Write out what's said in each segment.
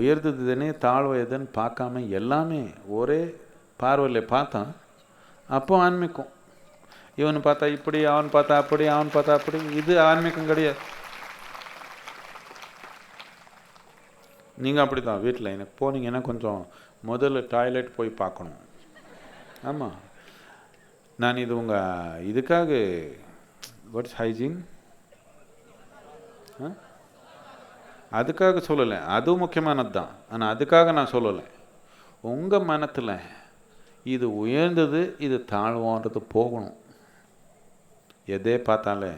உயர்ந்தது தாழ்வு எதுன்னு பார்க்காம எல்லாமே ஒரே பார்வையில் பார்த்தான் அப்போ ஆன்மீகம். இவன் பார்த்தா இப்படி அவன் பார்த்தா அப்படி அவன் பார்த்தா அப்படி இது ஆன்மீகம் கிடையாது. நீங்கள் அப்படி தான் வீட்டில் எனக்கு போனீங்கன்னா கொஞ்சம் முதல்ல டாய்லெட் போய் பார்க்கணும். ஆமாம் நான் இது உங்கள் இதுக்காக வாட்ஸ் ஹைஜீன் ஆ அதுக்காக சொல்லலை. அதுவும் முக்கியமானது தான் ஆனால் அதுக்காக நான் சொல்லலை. உங்கள் மனத்தில் இது உயர்ந்தது இது தாழ்வோன்றது போகணும். எதே பார்த்தாலே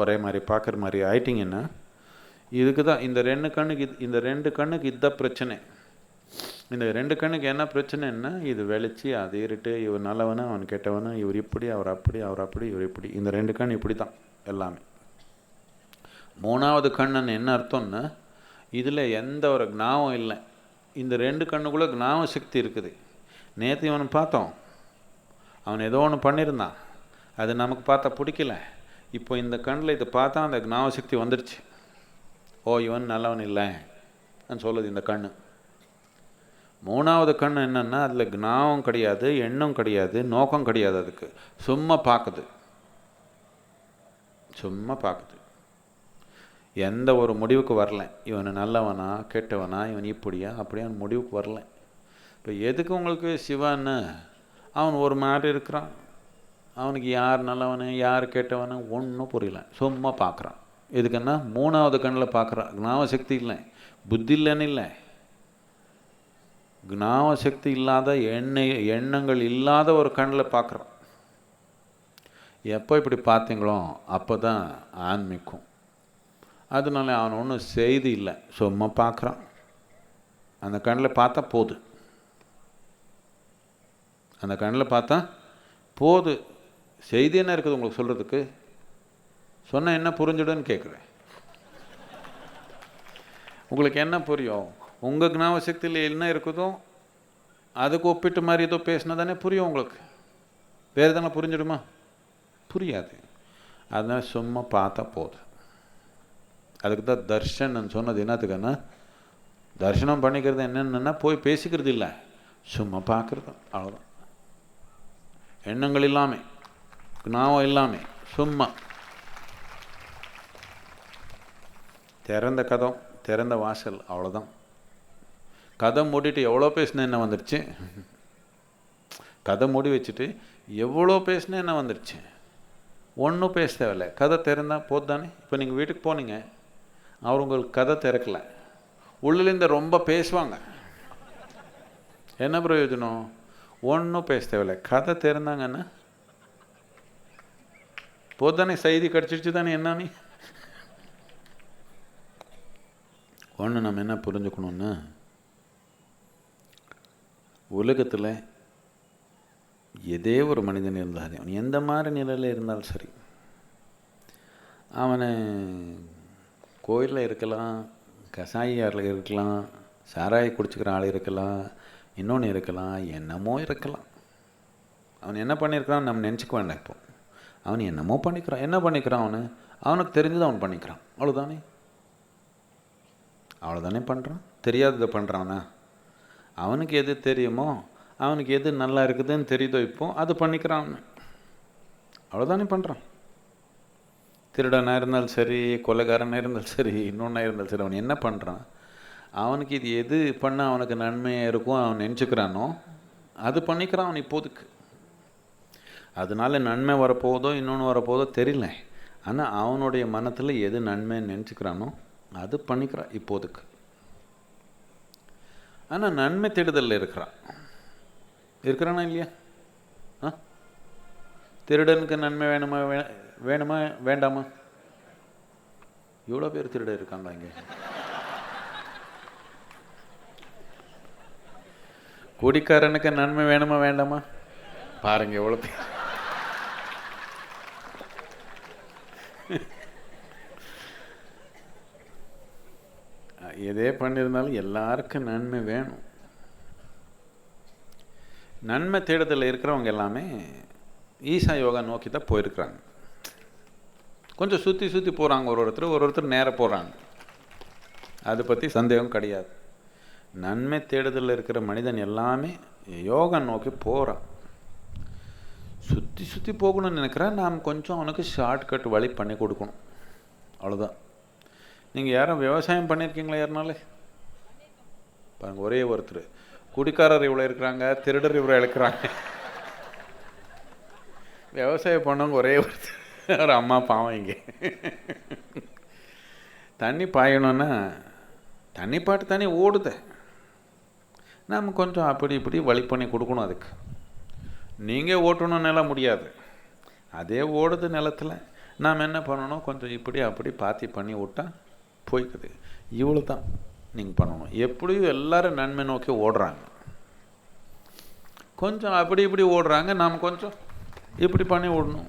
ஒரே மாதிரி பார்க்குற மாதிரி ஆயிட்டிங்கன்னா இதுக்கு தான் இந்த ரெண்டு கண்ணுக்கு இது இந்த ரெண்டு கண்ணுக்கு இதுதான் பிரச்சனை. இந்த ரெண்டு கண்ணுக்கு என்ன பிரச்சனைன்னா இது வெளிச்சு அது இருட்டு இவர் நல்லவனு அவன் கெட்டவனு இவர் இப்படி அவர் அப்படி அவர் அப்படி இவர் இப்படி. இந்த ரெண்டு கண் இப்படி தான் எல்லாமே. மூணாவது கண்ணன் என்ன அர்த்தம்னா இதில் எந்த ஒரு ஞாபகம் இல்லை. இந்த ரெண்டு கண்ணுக்குள்ளே ஞாபக சக்தி இருக்குது. நேற்று இவனை பார்த்தோம். அவன் ஏதோ ஒன்று பண்ணியிருந்தான் அது நமக்கு பார்த்தா பிடிக்கல. இப்போ இந்த கண்ணில் இதை பார்த்தா அந்த ஞாபக சக்தி வந்துடுச்சு ஓ இவன் நல்லவன் இல்லை. சொல்லுது இந்த கண்ணு. மூணாவது கண் என்னென்னா அதில் ஞாபகம் கிடையாது எண்ணம் கிடையாது நோக்கம் கிடையாது அதுக்கு. சும்மா பார்க்குது சும்மா பார்க்குது எந்த ஒரு முடிவுக்கு வரல. இவன் நல்லவனா கெட்டவனா இவன் இப்படியா அப்படியா முடிவுக்கு வரல. இப்போ எதுக்கு உங்களுக்கு சிவான்னு? அவன் ஒரு மாதிரி இருக்கிறான். அவனுக்கு யார் நல்லவனு யார் கெட்டவனு ஒன்றும் புரியல. சும்மா பார்க்குறான் எதுக்குன்னா மூணாவது கண்ணில் பார்க்குறான் ஞாபகசக்தி இல்லை. புத்தி இல்லைன்னு இல்லை. ஞாபகசக்தி இல்லாத எண்ணெய் எண்ணங்கள் இல்லாத ஒரு கண்ணில் பார்க்குறான் எப்போ இப்படி பார்த்தீங்களோ அப்போ தான் ஆன்மீகம். அதனால அவன் ஒன்றும் செய்தி இல்லை. சும்மா பார்க்குறான். அந்த கண்ணில் பார்த்தா போது. அந்த கண்ணில் பார்த்தா போது. செய்தி என்ன இருக்குது உங்களுக்கு சொல்கிறதுக்கு சொன்னால் என்ன புரிஞ்சிடுன்னு கேட்குறேன். உங்களுக்கு என்ன புரியும்? உங்கள் ஞாபக என்ன இருக்குதோ அதுக்கு ஒப்பிட்டு மாதிரி ஏதோ பேசினா தானே புரியும் உங்களுக்கு. வேறு எதனா புரிஞ்சிடுமா? புரியாது. அதனால் சும்மா பார்த்தா போதும் அதுக்கு தான் தர்ஷன் சொன்னது என்னத்துக்குன்னா தர்ஷனம் பண்ணிக்கிறது என்னென்னா போய் பேசிக்கிறது இல்லை. சும்மா பார்க்குறது அவ்வளோதான் எண்ணங்கள் இல்லாமல் ஞாபகம் இல்லாமல் சும்மா. திறந்த கதம் திறந்த வாசல் அவ்வளோதான் கதை மூடிட்டு எவ்வளோ பேசினா என்ன வந்துடுச்சு கதை மூடி வச்சுட்டு எவ்வளோ பேசினா என்ன வந்துடுச்சு ஒன்றும் பேச தேவையில்ல. கதை திறந்தால் போது தானே? இப்போ நீங்கள் வீட்டுக்கு போனீங்க அவர் உங்களுக்கு கதை திறக்கல. உள்ளிலேருந்து ரொம்ப பேசுவாங்க. என்ன பிரயோஜனம்? ஒன்றும் பேச தேவையில்ல. கதை திறந்தாங்கன்னா போதானே செய்தி கிடச்சிருச்சு தானே என்னன்னு ஒன்று நம்ம என்ன புரிஞ்சுக்கணும்னு? உலகத்தில் எதே ஒரு மனிதன் இருந்தாலும் அவன் எந்த மாதிரி நிலையில் இருந்தாலும் சரி அவனை கோயிலில் இருக்கலாம் கசாயியாரில் இருக்கலாம் சாராயை குடிச்சிக்கிற ஆள் இருக்கலாம் இன்னொன்று இருக்கலாம் என்னமோ இருக்கலாம். அவன் என்ன பண்ணியிருக்கிறான் நம்ம நினச்சிக்க வேண்டாம் இப்போ. அவன் என்னமோ பண்ணிக்கிறான். என்ன பண்ணிக்கிறான் அவனு? அவனுக்கு தெரிஞ்சது அவன் பண்ணிக்கிறான். அவ்வளோதானே அவ்வளோதானே பண்ணுறான் தெரியாததை பண்ணுறானா அவனுக்கு எது தெரியுமோ அவனுக்கு எது நல்லா இருக்குதுன்னு தெரியுதோ இப்போ அது பண்ணிக்கிறான் அவ்வளோதானே பண்ணுறான் திருடனாக இருந்தாலும் சரி கொலைகாரனாக இருந்தாலும் சரி இன்னொன்னா இருந்தாலும் சரி அவன் என்ன பண்ணுறான் அவனுக்கு இது எது பண்ணால் அவனுக்கு நன்மையாக இருக்கும் அவன் நினச்சிக்கிறானோ அது பண்ணிக்கிறான் அவன் இப்போதுக்கு. அதனால நன்மை வரப்போதோ இன்னொன்று வரப்போதோ தெரியல. ஆனால் அவனுடைய மனத்தில் எது நன்மைன்னு நினச்சிக்கிறானோ அது பண்ணிக்கிறான் இப்போதுக்கு. ஆனால் நன்மை தேடுதலில் இருக்கிறான். இருக்கிறானா இல்லையா? ஆ? திருடனுக்கு நன்மை வேணுமா வே வேணுமா? வேண்டாமா? இவ்வளோ பேர் திருட இருக்காங்களா இங்கே? குடிக்காரனுக்கு நன்மை வேணுமா வேண்டாமா? பாருங்க எவ்வளோ பேர். எதே பண்ணியிருந்தாலும் எல்லாருக்கும் நன்மை வேணும். நன்மை தேடுதலில் இருக்கிறவங்க எல்லாமே ஈசா யோகா நோக்கி தான் போயிருக்கிறாங்க. கொஞ்சம் சுற்றி சுற்றி போகிறாங்க ஒரு ஒருத்தர் ஒரு ஒருத்தர் நேராக போகிறாங்க அதை பற்றி சந்தேகம் கிடையாது. நன்மை தேடுதலில் இருக்கிற மனிதன் எல்லாமே யோகா நோக்கி போகிறான் சுற்றி சுற்றி போகணும்னு நினைக்கிறேன் நாம் கொஞ்சம் அவனுக்கு ஷார்ட்கட் வழி பண்ணி கொடுக்கணும். அவ்வளோதான் நீங்கள் யாரும் விவசாயம் பண்ணியிருக்கீங்களா யாருனாலே? பாருங்க ஒரே ஒருத்தர். குடிக்காரர் இவ்வளோ இருக்கிறாங்க திருடர் இவ்வளோ இருக்கிறாங்க விவசாயம் பண்ணவங்க ஒரே ஒருத்தர். ஒரு அம்மா பாவம் இங்கே. தண்ணி பாயணும்னா தண்ணி பாட்டு தண்ணி ஓடுது. நாம் கொஞ்சம் அப்படி இப்படி வழி பண்ணி கொடுக்கணும் அதுக்கு. நீங்கள் ஓட்டணும்னெல்லாம் முடியாது. அதே ஓடுது நிலத்தில். நாம் என்ன பண்ணணும்? கொஞ்சம் இப்படி அப்படி பாத்தி பண்ணி விட்டா போய்க்குது. இவ்வளோ தான் நீங்கள் பண்ணணும். எப்படியும் எல்லாரும் நன்மை நோக்கி ஓடுறாங்க. கொஞ்சம் அப்படி இப்படி ஓடுறாங்க. நாம் கொஞ்சம் இப்படி பண்ணி விடணும்.